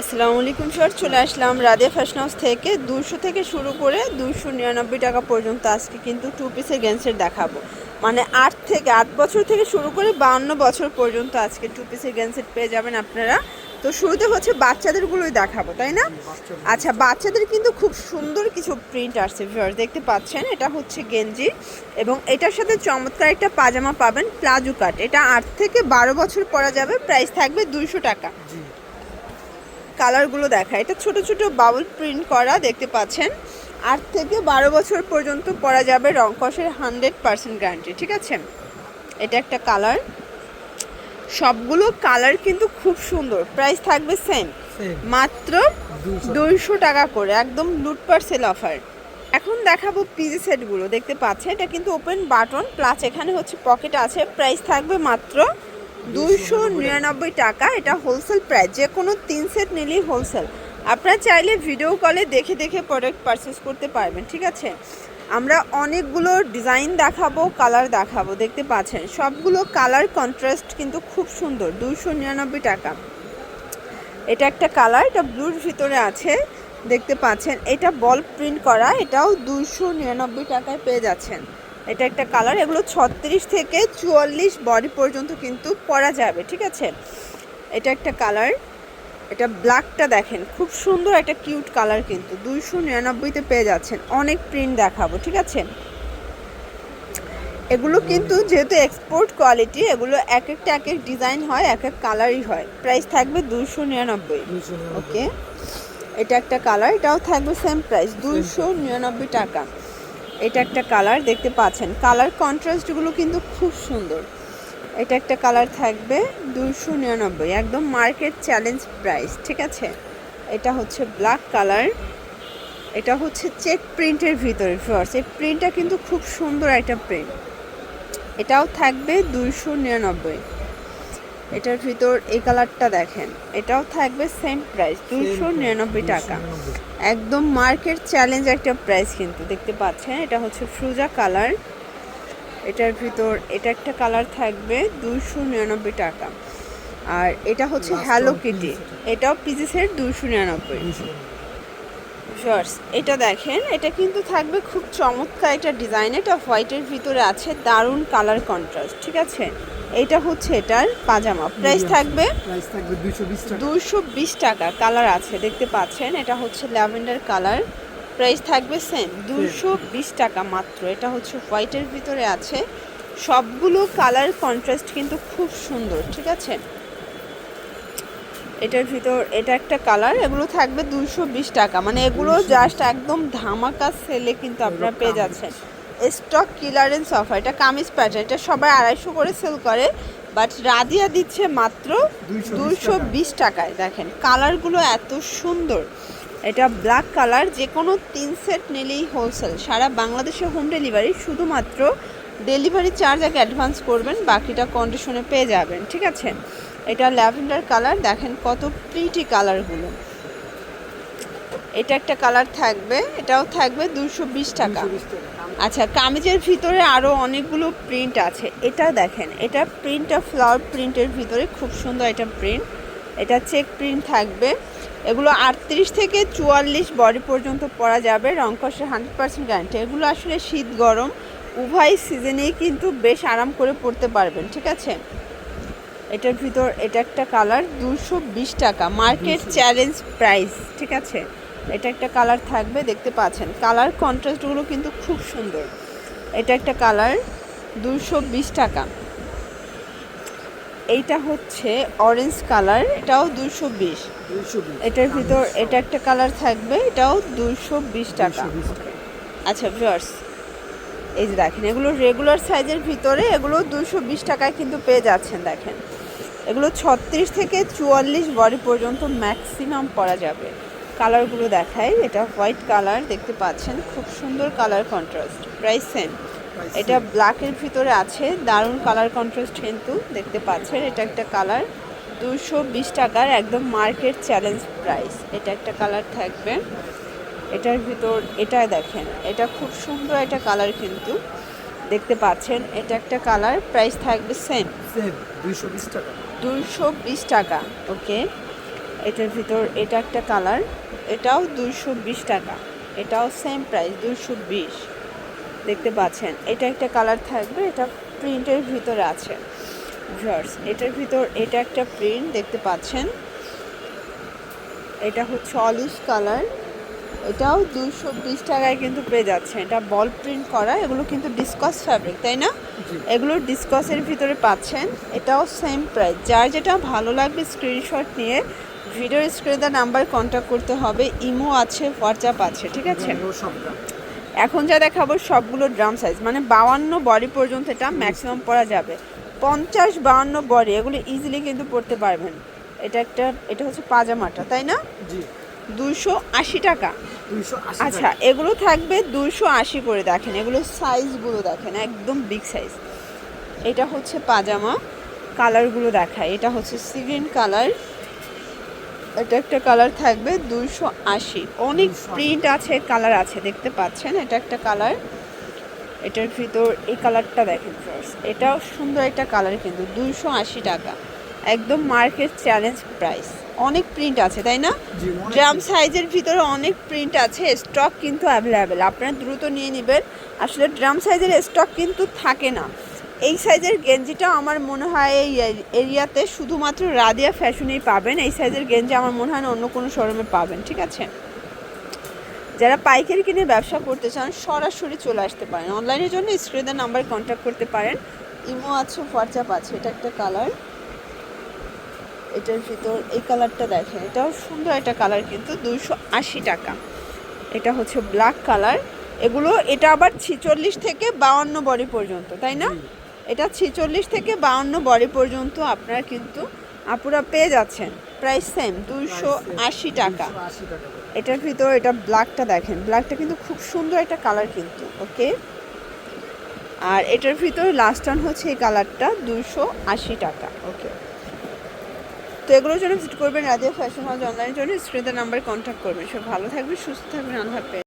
আসসালামু আলাইকুম স্যার চলে আসলাম রাধে ফ্যাশন হাউস থেকে। দুশো থেকে শুরু করে দুশো নিরানব্বই টাকা পর্যন্ত আজকে কিন্তু টু পিসের গেন্সের দেখাবো। মানে আট থেকে, আট বছর থেকে শুরু করে বান্ন বছর পর্যন্ত আজকে টু পিসের গেন্সেট পেয়ে যাবেন আপনারা। তো শুরুতে হচ্ছে বাচ্চাদেরগুলোই দেখাবো, তাই না? আচ্ছা বাচ্চাদের কিন্তু খুব সুন্দর কিছু প্রিন্ট আসছে ভিউয়ার দেখতে পাচ্ছেন, এটা হচ্ছে গেঞ্জি এবং এটার সাথে চমৎকার একটা পাজামা পাবেন প্লাজো কাট। এটা আট থেকে বারো বছর পরা যাবে প্রাইস থাকবে দুইশো টাকা। কালারগুলো দেখা এটা ছোট ছোট বাবল প্রিন্ট করা দেখতে পাচ্ছেন। আট থেকে বারো বছর পর্যন্ত পরা যাবে রংকসের হান্ড্রেড পার্সেন্ট গ্যারান্টি ঠিক আছে? এটা একটা কালার সবগুলো কালার কিন্তু খুব সুন্দর। প্রাইস থাকবে সেম মাত্র দুইশো। টাকা করে একদম লুটপার সেল অফার এখন দেখাবো পিজি সেটগুলো দেখতে পাচ্ছেন? এটা কিন্তু ওপেন বাটন প্লাস এখানে হচ্ছে পকেট আছে। প্রাইস থাকবে মাত্র দুইশো নিরানব্বই টাকা, এটা হোলসেল প্রাইস যে কোনো তিন সেট নিলেই হোলসেল আপনারা চাইলে ভিডিও কলে দেখে দেখে প্রোডাক্ট পারচেস করতে পারবেন, ঠিক আছে? আমরা অনেকগুলো ডিজাইন দেখাবো কালার দেখাবো, দেখতে পাচ্ছেন? সবগুলো কালার কন্ট্রাস্ট কিন্তু খুব সুন্দর, দুইশো নিরানব্বই টাকা। এটা একটা কালার এটা ব্লুর ভিতরে আছে, দেখতে পাচ্ছেন? এটা বল প্রিন্ট করা, এটাও দুইশো নিরানব্বই টাকায় পেয়ে যাচ্ছেন। এটা একটা কালার। এগুলো ছত্রিশ থেকে চুয়াল্লিশ বডি পর্যন্ত কিন্তু পরা যাবে ঠিক আছে? এটা একটা কালার। এটা ব্ল্যাকটা দেখেন খুব সুন্দর একটা কিউট কালার কিন্তু। দুইশো নিরানব্বইতে পেয়ে যাচ্ছেন। অনেক প্রিন্ট দেখাবো ঠিক আছে? এগুলো কিন্তু যেহেতু এক্সপোর্ট কোয়ালিটি এগুলো এক একটা এক এক ডিজাইন হয় এক এক কালারই হয়। প্রাইস থাকবে দুইশো নিরানব্বই। ওকে এটা একটা কালার এটাও থাকবে সেম প্রাইস দুইশো নিরানব্বই টাকা। এটা একটা কালার, দেখতে পাচ্ছেন। কালার কন্ট্রাস্টগুলো কিন্তু খুব সুন্দর। এটা একটা কালার থাকবে দুশো নিরানব্বই, একদম মার্কেট চ্যালেঞ্জ প্রাইস, ঠিক আছে? এটা হচ্ছে ব্ল্যাক কালার, এটা হচ্ছে চেক প্রিন্টের ভিতরে ফিওর্স এই প্রিন্টটা কিন্তু খুব সুন্দর একটা প্রিন্ট। এটাও থাকবে দুইশো নিরানব্বই। এটার ভিতর এই কালারটা দেখেন। এটাও থাকবে সেম প্রাইস দুইশো নিরানব্বই টাকা। একদম মার্কেট চ্যালেঞ্জ একটা প্রাইস কিন্তু দেখতে পাচ্ছেন? এটা হচ্ছে ফ্রুজা কালার এটার ভিতর এটা একটা কালার থাকবে দুইশো নিরানব্বই টাকা। আর এটা হচ্ছে হ্যালো কিটি এটাও পিজিসের দুইশো নিরানব্বই। শর্টস এটা দেখেন এটা কিন্তু থাকবে খুব চমৎকার একটা ডিজাইন এটা হোয়াইটের ভিতরে আছে দারুণ কালার কন্ট্রাস্ট ঠিক আছে? এটা হচ্ছে এটার পাজামা। প্রাইস থাকবে প্রাইস থাকবে 220 টাকা। দুশো বিশ টাকা। কালার আছে দেখতে পাচ্ছেন এটা হচ্ছে ল্যাভেন্ডার কালার প্রাইস থাকবে সেম দুশো বিশ টাকা মাত্র। এটা হচ্ছে হোয়াইটের ভিতরে আছে। সবগুলো কালার কন্ট্রাস্ট কিন্তু খুব সুন্দর ঠিক আছে? এটার ভিতর এটা একটা কালার এগুলো থাকবে দুশো বিশ টাকা। মানে এগুলো জাস্ট একদম ধামাকা সেলে কিন্তু আপনারা পেয়ে যাচ্ছেন। স্টক ক্লিয়ারেন্স অফার এটা কামিজ প্যাটার্ন এটা সবাই আড়াইশো করে সেল করে বাট রাদিয়া দিচ্ছে মাত্র 220 দুশো বিশ টাকায়। দেখেন কালারগুলো এত সুন্দর। এটা ব্ল্যাক কালার যে কোনো তিন সেট নিলেই হোলসেল সারা বাংলাদেশে হোম ডেলিভারি শুধুমাত্র ডেলিভারি চার্জ আগে অ্যাডভান্স করবেন বাকিটা কন্ডিশনে পেয়ে যাবেন ঠিক আছে? এটা ল্যাভেন্ডার কালার দেখেন কত প্রিটি কালারগুলো এটা একটা কালার থাকবে এটাও থাকবে দুশো বিশ টাকা। 220 টাকা। আচ্ছা কামিজের ভিতরে আরও অনেকগুলো প্রিন্ট আছে। এটা দেখেন এটা প্রিন্টটা ফ্লাওয়ার প্রিন্টের ভিতরে খুব সুন্দর এটা প্রিন্ট এটা চেক প্রিন্ট থাকবে। এগুলো আটত্রিশ থেকে চুয়াল্লিশ বডি পর্যন্ত পরা যাবে রংকসের হান্ড্রেড পার্সেন্ট গ্যারান্টি এগুলো আসলে শীত গরম উভয় সিজনেই কিন্তু বেশ আরাম করে পরতে পারবেন ঠিক আছে? এটার ভিতর এটা একটা কালার দুশো বিশ টাকা। মার্কেট চ্যালেঞ্জ প্রাইস ঠিক আছে? এটা একটা কালার থাকবে দেখতে পাচ্ছেন। কালার কন্ট্রাস্টগুলো কিন্তু খুব সুন্দর। এটা একটা কালার দুশো বিশ টাকা। এইটা হচ্ছে অরেঞ্জ কালার এটাও দুশো বিশ। 220 এটার ভিতর এটা একটা কালার থাকবে এটাও দুশো বিশ টাকা। আচ্ছা ভিউয়ার্স এই যে দেখেন এগুলো রেগুলার সাইজের ভিতরে এগুলো দুশো বিশ টাকায় কিন্তু পেয়ে যাচ্ছেন দেখেন। এগুলো ছত্রিশ থেকে চুয়াল্লিশ বডি পর্যন্ত ম্যাক্সিমাম পরা যাবে। কালারগুলো দেখায় এটা হোয়াইট কালার দেখতে পাচ্ছেন? খুব সুন্দর কালার কন্ট্রাস্ট প্রাইস সেম এটা ব্ল্যাকের ভিতরে আছে। দারুণ কালার কন্ট্রাস্ট কিন্তু দেখতে পাচ্ছেন। এটা একটা কালার দুশো বিশ টাকার একদম মার্কেট চ্যালেঞ্জ প্রাইস এটা একটা কালার থাকবে। এটার ভিতর এটা দেখেন। এটা খুব সুন্দর একটা কালার কিন্তু দেখতে পাচ্ছেন। এটা একটা কালার প্রাইস থাকবে সেম সেম 220 টাকা। দুশো বিশ টাকা। ওকে এটার ভিতর এটা একটা কালার এটাও দুইশো বিশ টাকা। এটাও সেম প্রাইস দুইশো বিশ। দেখতে পাচ্ছেন, এটা একটা কালার থাকবে, এটা প্রিন্টের ভিতরে আছে। ভিউয়ার্স এটার ভিতর এটা একটা প্রিন্ট দেখতে পাচ্ছেন। এটা হচ্ছে অলিশ কালার এটাও দুশো বিশ টাকায় কিন্তু পেয়ে যাচ্ছে। এটা বল প্রিন্ট করা এগুলো কিন্তু ডিসকস ফ্যাব্রিক তাই না? এগুলো ডিসকসের ভিতরে পাচ্ছেন। এটাও সেম প্রাইস যার যেটা ভালো লাগবে স্ক্রিনশট নিয়ে ভিডিওর স্ক্রিনে নাম্বার কন্ট্যাক্ট করতে হবে। ইমো আছে হোয়াটসঅ্যাপ আছে ঠিক আছে? এখন যা দেখাবো সবগুলো ড্রাম সাইজ মানে বাউান্ন বডি পর্যন্ত এটা ম্যাক্সিমাম পরা যাবে। পঞ্চাশ বাউান্ন বডি এগুলো ইজিলি কিন্তু পড়তে পারবেন। এটা একটা এটা হচ্ছে পাজামাটা তাই না? জি। দুশো আশি টাকা। আচ্ছা এগুলো থাকবে দুশো আশি করে দেখেন। এগুলো সাইজগুলো দেখেন একদম বিগ সাইজ এটা হচ্ছে পাজামা কালারগুলো দেখায় এটা হচ্ছে সিগ্রিন কালার এটা একটা কালার থাকবে দুশো আশি। অনেক 280 প্রিন্ট আছে কালার আছে দেখতে পাচ্ছেন? এটা একটা কালার এটার ভিতর এই কালারটা দেখেন ফার্স্ট এটাও সুন্দর একটা কালার কিন্তু দুইশো আশি টাকা। একদম মার্কেট চ্যালেঞ্জ প্রাইস। অনেক প্রিন্ট আছে তাই না? ড্রাম সাইজের ভিতরে অনেক প্রিন্ট আছে স্টক কিন্তু অ্যাভেলেবেল আপনারা দ্রুত নিয়ে নেবেন। আসলে ড্রাম সাইজের স্টক কিন্তু থাকে না। এই সাইজের গেঞ্জিটা আমার মনে হয় এই এরিয়াতে শুধুমাত্র রাদিয়া ফ্যাশনেই পাবেন। এই সাইজের গেঞ্জি আমার মনে হয় না অন্য কোনো শোরুমে পাবেন ঠিক আছে? যারা পাইকারি কিনে ব্যবসা করতে চান সরাসরি চলে আসতে পারেন। অনলাইনের জন্য স্ক্রিনের নাম্বার কন্ট্যাক্ট করতে পারেন। ইমো আছে হোয়াটসঅ্যাপ আছে এটা একটা কালার এটার ভিতর এই কালারটা দেখেন এটাও সুন্দর একটা কালার কিন্তু দুইশো আশি টাকা। এটা হচ্ছে ব্ল্যাক কালার। এগুলো এটা আবার ছিচল্লিশ থেকে বাউান্ন বডি পর্যন্ত তাই না? এটা ছিচল্লিশ থেকে বাউান্ন বডি পর্যন্ত আপনারা কিন্তু আপুরা পেয়ে যাচ্ছেন। প্রাইস সেম দুইশো আশি টাকা। দুইশো। এটার ভিতর এটা ব্ল্যাকটা দেখেন। ব্ল্যাকটা কিন্তু খুব সুন্দর একটা কালার কিন্তু ওকে? আর এটার ভিতর লাস্ট টান হচ্ছে এই কালারটা দুশো আশি টাকা ওকে? তো এগুলোর জন্য ভিজিট করবেন রাজিয়া ফ্যাশন হাউস অনলাইনের জন্য স্ক্রিনের নাম্বার কন্ট্যাক্ট করবেন। সব ভালো থাকবে সুস্থ থাকবেন, আল্লাহ হাফেজ।